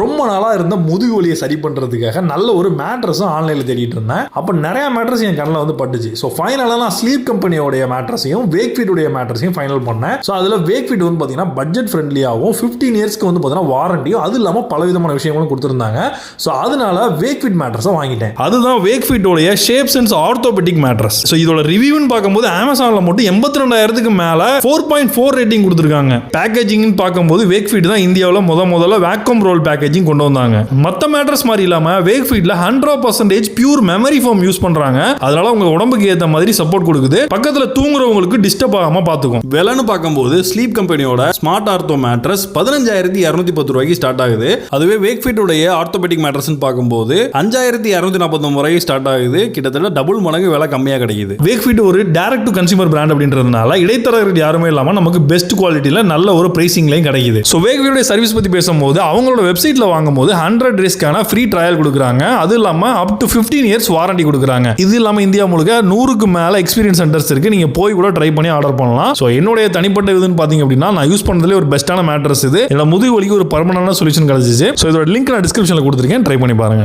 ரொம்ப நாளாக இருந்த முதுகு வலியை சரி பண்ணுறதுக்காக நல்ல ஒரு மேட்ரஸும் ஆன்லைனில் தேடிட்டு இருந்தேன். அப்போ நிறையா மேட்ரஸ் என் கண்ணில் வந்து பட்டுச்சு. ஸோ ஃபைனலாக நான் ஸ்லீப் கம்பெனியோடைய மேட்ரஸையும் வேக்ஃபீட்டுடைய மேட்ரஸையும் ஃபைனல் பண்ணேன். ஸோ அதில் வேக்ஃபீட் வந்து பார்த்தீங்கன்னா பட்ஜெட் ஃப்ரெண்ட்லியாகவும் ஃபிஃப்டீன் இயர்ஸ்க்கு வந்து பார்த்தீங்கன்னா வாரண்டியும் அது இல்லாமல் பல விதமான விஷயங்களும் கொடுத்துருந்தாங்க. ஸோ அதனால வேக்ஃபீட் மேட்ரஸை வாங்கிட்டேன். அதுதான் வேக்ஃபீட்டோடைய shape sense orthopaedic mattress so இதோட ரிவ்யூன்னு பார்க்கும்போது அமேசானில் மட்டும் எண்பத்தி ரெண்டாயிரத்துக்கு மேலே ஃபோர் பாயிண்ட் ஃபோர் ரேட்டிங் கொடுத்துருக்காங்க. பேக்கேஜிங்னு பார்க்கும்போது வேக்ஃபீட் தான் இந்தியாவில் முத முதல்ல வேக்கம் ரோல் பேக் பேக்கேஜிங் கொண்டு வந்தாங்க. மற்ற மேட்ரஸ் மாதிரி இல்லாமல் வேக்ஃபீட்ல hundred percentage pure memory foam use பண்ணுறாங்க அதனால உங்க உடம்புக்கு ஏற்ற மாதிரி சப்போர்ட் கொடுக்குது. பக்கத்தில் தூங்குறவங்களுக்கு டிஸ்டர்ப் ஆகாமல் பார்த்துக்கும் விலைன்னு பார்க்கும்போது ஸ்லீப் கம்பெனியோட ஸ்மார்ட் ஆர்த்தோ மேட்ரஸ் பதினஞ்சாயிரத்தி இரநூத்தி பத்து ரூபாய்க்கு ஸ்டார்ட் ஆகுது. அதுவே வேக்ஃபீட்டுடைய ஆர்த்தோபெட்டிக் மேட்ரஸ்னு பார்க்கும்போது அஞ்சாயிரத்தி இரநூத்தி நாற்பத்தொம்பது ரூபாய்க்கு ஸ்டார்ட் ஆகுது. கிட்டத்தட்ட டபுள் மடங்கு விலை கம்மியாக கிடைக்குது. வேக்ஃபீட் ஒரு டேரக்ட் டு கன்சியூமர் பிராண்ட் அப்படின்றதுனால இடைத்தரகர்கள் யாருமே இல்லாமல் நமக்கு பெஸ்ட் குவாலிட்டியில் நல்ல ஒரு பிரைசிங்லையும் கிடைக்குது. ஸோ வேக்ஃபீட்டுடைய சர்வீஸ் பற்றி பேசும்போது அவங்களோட வெப்சைட்டில் வாங்கும்போது ஹண்ட்ரட் டேஸ்க்கான ஃப்ரீ ட்ரையல் கொடுக்குறாங்க. அது இல்லாமல் up to fifteen years warranty கொடுக்குறாங்க. இது இல்லாமல் இந்தியா முழுக்க நூறுக்கு மேலே எக்ஸ்பீரியன்ஸ் சென்டர்ஸ் இருக்கு. நீங்கள் போய் கூட ட்ரை பண்ணி ஆர்டர் பண்ணலாம். ஸோ என்னுடைய தனிப்பட்ட இதுன்னு பார்த்தீங்க அப்படின்னா நான் யூஸ் பண்ணதுலேயே ஒரு பெஸ்ட்டான மேட்ரஸ் இது. என்னோட முதுகு வலிக்கு ஒரு பர்மனன்ட் சொல்யூஷன் கிடைச்சிச்சு. ஸோ இதோட லிங்க் நான் டிஸ்கிரிப்ஷனில் கொடுத்துருக்கேன். ட்ரை பண்ணி பாருங்க.